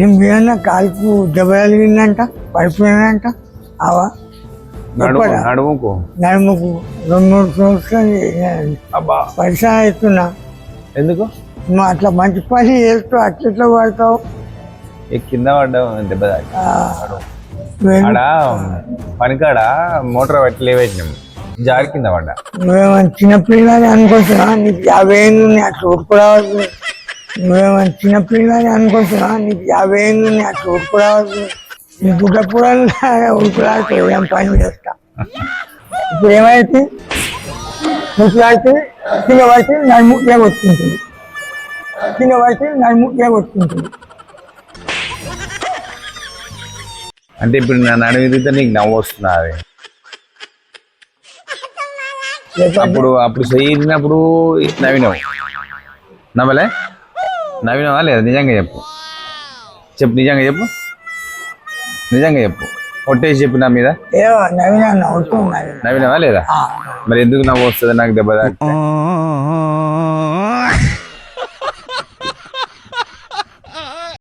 ఏం ఏమన్నా కాలుకు దెబ్బ తగిలిందంట పడిపోయినంట అవా? నడుముకు? నడుముకు రెండు మూడు సంవత్సరాలు పరిశ్రమ అవుతున్నా ఎందుకు? నువ్వు అట్లా మంచి పని చేస్తూ అట్లా ఇట్లా పడతావు కింద పడ్డావు దెబ్బ ఆడ పనికాడ? మోటార్ పెట్టి లేవేసినాం. జారి కింద పడ్డా. నువ్వేమైనా చిన్నపిల్లని అనుకుంటున్నా నీకు యాభై ఏళ్ళు అట్లా ఊరుకురావాలి నువ్వేమైనా చిన్నపిల్లని అనుకుంటున్నా నీకు యాభై ఏళ్ళు అట్లా ఊరుకురావాలి నీ గుడ్డ పూడల్లా ఊరుకురాడితే ఏం పని చేస్తా? ఇప్పుడు ఏమైతే ఊరుకురాడితే కింద పడితే నడుము ఏగొచ్చుకుంటుంది కింద పడితే నడుము ఏగొచ్చుకుంటుంది అంటే ఇప్పుడు నా నడుము విరిగితే నీకు నవ్వు వస్తున్నది అప్పుడు అప్పుడు చేయినప్పుడు నవ్వినావు. నవ్వలే? నవ్వినావా లేదా? నిజంగా చెప్పు. చెప్పు నిజంగా చెప్పు. నిజంగా చెప్పు. కొట్టేసి చెప్పు నా మీద. నవ్వినావా లేదా? మరి ఎందుకు నవ్వు వస్తుంది నాకు దెబ్బ